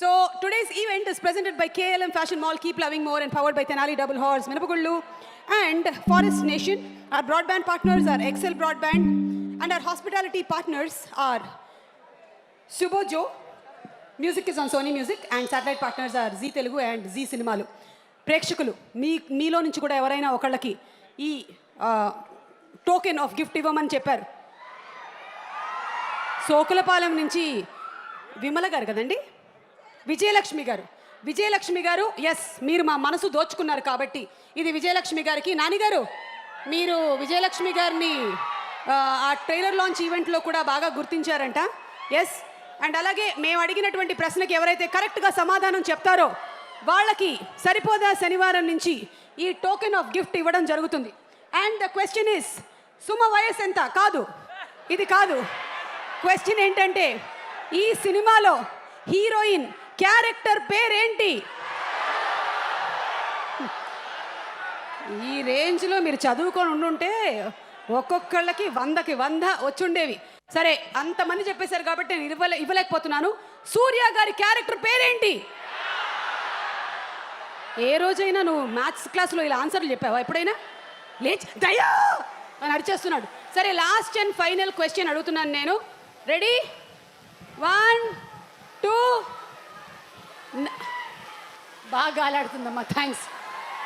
So today's event is presented by KLM fashion mall keep loving more and powered by Tenali double horse మినపగుళ్ళు and forest nation our broadband partners are excel broadband and our hospitality partners are Subojo music is on Sony music and satellite partners are Zee Telugu and Zee సినిమాలు ప్రేక్షకులు మీ మీలో నుంచి కూడా ఎవరైనా ఒకళ్ళకి ఈ token of gift ఇవ్వమని చెప్పారు సోకులపాలెం నుంచి విమల గారు కదండి విజయలక్ష్మి గారు. విజయలక్ష్మి గారు ఎస్ మీరు మా మనసు దోచుకున్నారు కాబట్టి. ఇది విజయలక్ష్మి గారికి. నానిగారు మీరు విజయలక్ష్మి గారిని ఆ, ట్రైలర్ లాంచ్ ఈవెంట్లో కూడా బాగా గుర్తించారంట. ఎస్ అండ్ అలాగే మేము అడిగినటువంటి ప్రశ్నకి ఎవరైతే కరెక్ట్గా సమాధానం చెప్తారో వాళ్ళకి సరిపోదా శనివారం నుంచి ఈ టోకెన్ ఆఫ్ గిఫ్ట్ ఇవ్వడం జరుగుతుంది. And the question is Suma వయస్సు ఎంత? కాదు. ఇది కాదు. క్వశ్చన్ ఏంటంటే ఈ సినిమాలో హీరోయిన్ క్యారెక్టర్ పేరేంటి? ఈ రేంజ్లో మీరు చదువుకొని ఉండుంటే ఒక్కొక్కళ్ళకి వందకి వంద వచ్చుండేవి. సరే అంతమంది చెప్పేశారు కాబట్టి నేను ఇవ్వలే ఇవ్వలేకపోతున్నాను. సూర్య గారి క్యారెక్టర్ పేరేంటి? ఏ రోజైనా నువ్వు మ్యాథ్స్ క్లాస్లో ఇలా ఆన్సర్లు చెప్పావా ఎప్పుడైనా? లేచి దయా అని అరిచేస్తున్నాడు. సరే లాస్ట్ అండ్ ఫైనల్ క్వశ్చన్ అడుగుతున్నాను నేను. రెడీ వన్ టూ బాగా ఆలాడుతుందమ్మా థ్యాంక్స్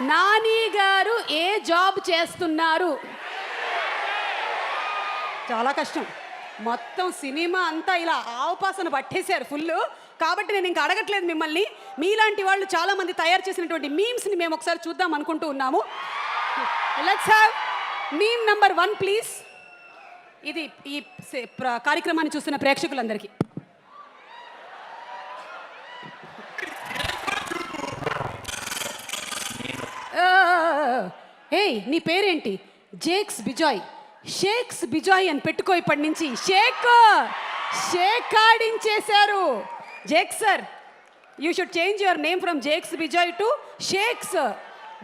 నాని గారు ఏ జాబ్ చేస్తున్నారు? చాలా కష్టం. మొత్తం సినిమా అంతా ఇలా ఆవపాసన పట్టేశారు ఫుల్. కాబట్టి నేను ఇంకా అడగట్లేదు మిమ్మల్ని. మీలాంటి వాళ్ళు చాలా మంది తయారు చేసినటువంటి మీమ్స్ని మేము ఒకసారి చూద్దాం అనుకుంటూ ఉన్నాము. Let's have meme number one please ఇది ఈ సే- ప్ర- కార్యక్రమాన్ని చూస్తున్న ప్రేక్షకులందరికీ. ఏయ్ నీ పేరేంటి? జేక్స్ బిజాయ్. షేక్స్ బిజాయ్ అని పెట్టుకో ఇప్పటి నుంచి. Shake! Shake ఆడించేశారు Jake sir you should change your name from Jakes Bejoy to shakes.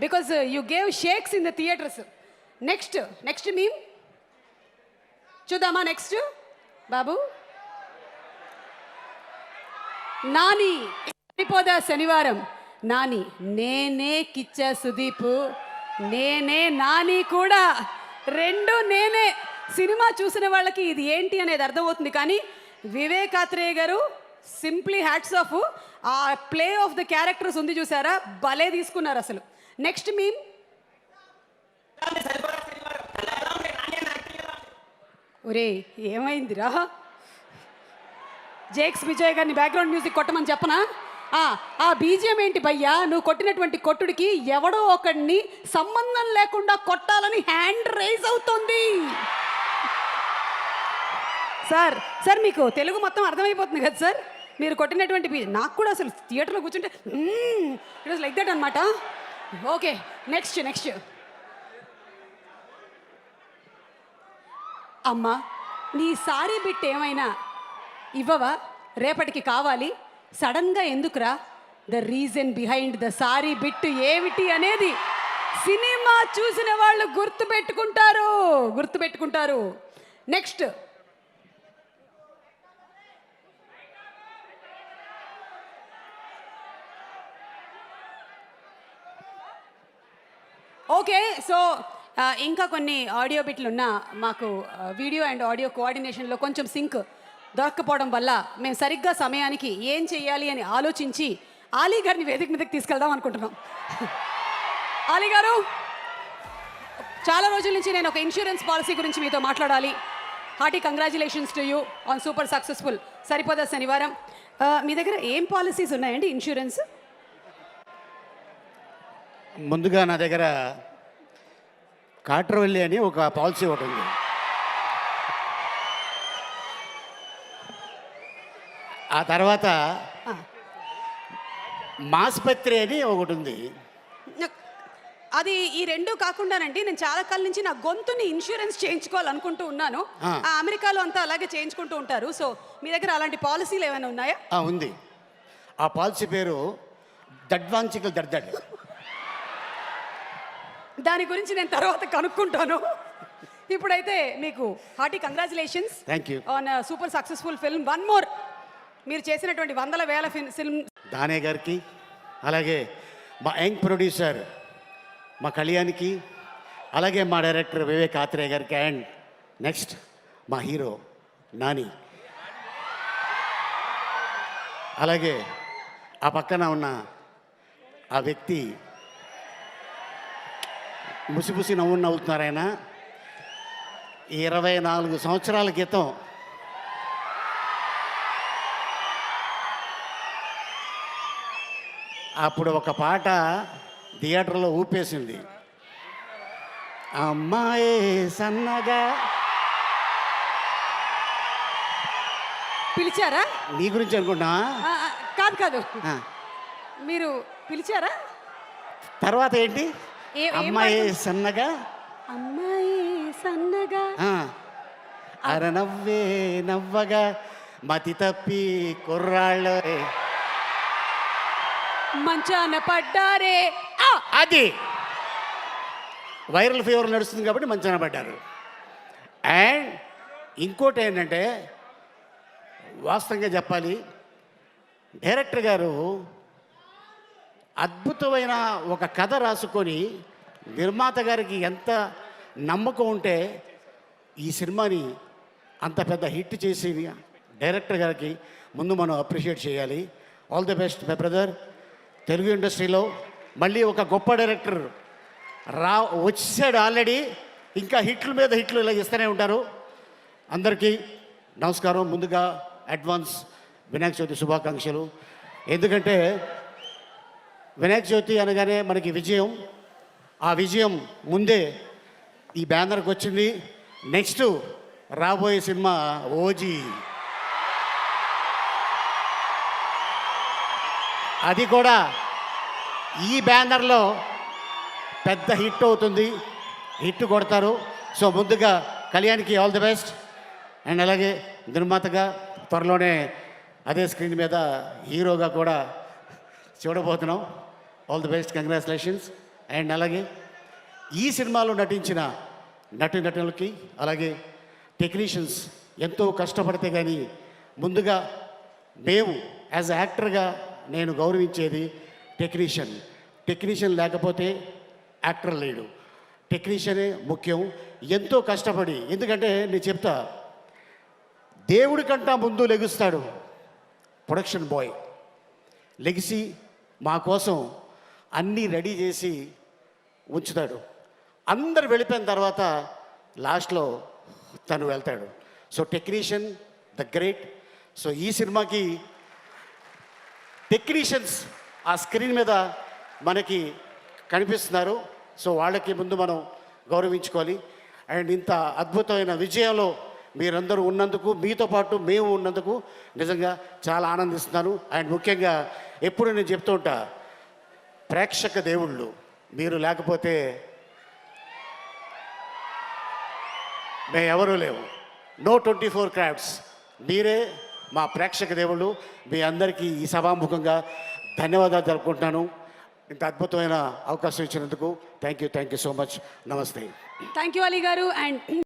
Because you gave shakes in the theatres next next meme చూద్దామా నెక్స్ట్ బాబు. నాని అయిపోదా శనివారం? నాని నేనే కిచ్చా సుదీప్. నేనే నాని కూడా. రెండు నేనే. సినిమా చూసిన వాళ్ళకి ఇది ఏంటి అనేది అర్థమవుతుంది కానీ Vivek Athreya garu simply hats off. ఆ ప్లే ఆఫ్ ద క్యారెక్టర్స్ ఉంది చూసారా? భలే తీసుకున్నారు అసలు. Next meme. ఒరే ఏమైందిరా? జేక్స్ విజయ్ గారిని బ్యాక్గ్రౌండ్ మ్యూజిక్ కొట్టమని చెప్పనా? ఆ, ఆ బీజియం ఏంటి భయ్యా? నువ్వు కొట్టినటువంటి కొట్టుడికి ఎవడో ఒకడిని సంబంధం లేకుండా కొట్టాలని హ్యాండ్ రైజ్ అవుతుంది. సార్ సార్ మీకు తెలుగు మొత్తం అర్థమైపోతుంది కదా సార్? మీరు కొట్టినటువంటి బీ- నాకు కూడా అసలు థియేటర్లో కూర్చుంటే ఇట్ వాస్ లైక్ దట్ అనమాట ఓకే నెక్స్ట్ నెక్స్ట్ అమ్మా నీ సారీ బిట్ ఏమైనా ఇవ్వవా? రేపటికి కావాలి. సడన్గా ఎందుకురా? The reason behind the sorry bit ఏమిటి అనేది సినిమా చూసిన వాళ్ళు గుర్తు పెట్టుకుంటారు గుర్తు పెట్టుకుంటారు నెక్స్ట్. ఓకే సో ఇంకా కొన్ని ఆడియో బిట్లు ఉన్నా మాకు వీడియో అండ్ ఆడియో కోఆర్డినేషన్లో కొంచెం సింక్. దొరక్కపోవడం వల్ల మేము సరిగ్గా సమయానికి ఏం చేయాలి అని ఆలోచించి ఆలీ గారిని వేదిక మీదకి తీసుకెళ్దాం అనుకుంటున్నాం. ఆలీ గారు చాలా రోజుల నుంచి నేను ఒక ఇన్సూరెన్స్ పాలసీ గురించి మీతో మాట్లాడాలి. Hearty congratulations to you on super successful Saripodhaa Sanivaaram. మీ దగ్గర ఏం పాలసీస్ ఉన్నాయండి ఇన్సూరెన్స్? ముందుగా నా దగ్గర కాట్రవల్లి అని ఒక పాలసీ ఒకటి ఉంది. ఆ తర్వాత మాస్పత్రి అని ఒకటి ఉంది అది ఈ రెండు కాకుండానండి నేను చాలా కాలం నుంచి నా గొంతుని ఇన్సూరెన్స్ చేయించుకోవాలనుకుంటూ ఉన్నాను. ఆ. అమెరికాలో అంతా అలాగే చేయించుకుంటూ ఉంటారు. సో మీ దగ్గర అలాంటి పాలసీలు ఏమైనా ఉన్నాయా? ఉంది. ఆ పాలసీ పేరు దడ్వాంచికల్ దడ్దడ్. దాని గురించి నేను తర్వాత కనుక్కుంటాను. ఇప్పుడైతే మీకు hearty congratulations thank you on super successful film one more మీరు చేసినటువంటి వందల వేల ఫిల్మ్ దానే గారికి అలాగే మా యంగ్ ప్రొడ్యూసర్ మా కళ్యాణ్కి అలాగే మా డైరెక్టర్ వివేక్ ఆత్రేయ గారికి అండ్ నెక్స్ట్ మా హీరో నాని. అలాగే ఆ పక్కన ఉన్న ఆ వ్యక్తి ముసిముసి నవ్వు నవ్వుతున్నారు ఆయన. ఇరవై నాలుగు సంవత్సరాల క్రితం అప్పుడు ఒక పాట థియేటర్లో ఊపేసింది. అమ్మాయి సన్నగా. పిలిచారా? నీ గురించి అనుకుంటా ఆ, ఆ, కాదు కాదు. మీరు పిలిచారా? తర్వాత ఏంటి? అమ్మాయి? సన్నగా. అమ్మాయి సన్నగా. అర నవ్వే నవ్వగా మతి తప్పి కుర్రాళ్ళు మంచాన పడ్డారే. అది. వైరల్ ఫీవర్ నడుస్తుంది కాబట్టి మంచాన పడ్డారు. అండ్ ఇంకోటి ఏంటంటే వాస్తవంగా చెప్పాలి డైరెక్టర్ గారు అద్భుతమైన ఒక కథ రాసుకొని నిర్మాత గారికి ఎంత నమ్మకం ఉంటే ఈ సినిమాని అంత పెద్ద హిట్ చేసి డైరెక్టర్ గారికి ముందు మనం అప్రిషియేట్ చేయాలి. All the best my brother. Telugu ఇండస్ట్రీలో మళ్ళీ ఒక గొప్ప డైరెక్టర్ రా వచ్చాడు ఆల్రెడీ. ఇంకా హిట్ల మీద హిట్లు ఇలా ఇస్తూనే ఉంటారు. అందరికీ నమస్కారం. ముందుగా అడ్వాన్స్ వినాయక చవితి శుభాకాంక్షలు. ఎందుకంటే వినాయక చవితి అనగానే మనకి విజయం. ఆ విజయం ముందే ఈ బ్యానర్కి వచ్చింది. నెక్స్ట్ రాబోయే సినిమా ఓజీ. అది కూడా ఈ బ్యానర్లో పెద్ద హిట్ అవుతుంది. హిట్ కొడతారు. సో ముందుగా కళ్యాణ్కి ఆల్ ది బెస్ట్. అండ్ అలాగే నిర్మాతగా త్వరలోనే అదే స్క్రీన్ మీద హీరోగా కూడా చూడబోతున్నాం. All the best. Congratulations. And అలాగే ఈ సినిమాలో నటించిన నటి నటులకి అలాగే టెక్నీషియన్స్ ఎంతో కష్టపడితే కానీ ముందుగా మేము యాజ్ యాక్టర్గా నేను గౌరవించేది టెక్నీషియన్. టెక్నీషియన్ లేకపోతే యాక్టర్ లేడు. టెక్నీషియనే ముఖ్యం. ఎంతో కష్టపడి ఎందుకంటే నేను చెప్తా దేవుడి కంటా ముందు లెగుస్తాడు ప్రొడక్షన్ బాయ్. లెగిసి మా కోసం అన్నీ రెడీ చేసి ఉంచుతాడు. అందరు వెళ్ళిపోయిన తర్వాత లాస్ట్లో తను వెళ్తాడు. So technician the great. So ఈ సినిమాకి టెక్నీషియన్స్ ఆ స్క్రీన్ మీద మనకి కనిపిస్తున్నారు. సో వాళ్ళకి ముందు మనం గౌరవించుకోవాలి. అండ్ ఇంత అద్భుతమైన విజయంలో మీరందరూ ఉన్నందుకు మీతో పాటు మేము ఉన్నందుకు నిజంగా చాలా ఆనందిస్తున్నాను. అండ్ ముఖ్యంగా ఎప్పుడు నేను చెప్తూ ఉంటా ప్రేక్షక దేవుళ్ళు మీరు లేకపోతే మేము ఎవరూ లేవు. No twenty four crafts. మీరే మా ప్రేక్షక దేవుళ్ళు మీ అందరికీ ఈ సభాముఖంగా ధన్యవాదాలు జరుపుకుంటున్నాను. ఇంత అద్భుతమైన అవకాశం ఇచ్చినందుకు thank you thank you so much. నమస్తే. Thank you Ali garu and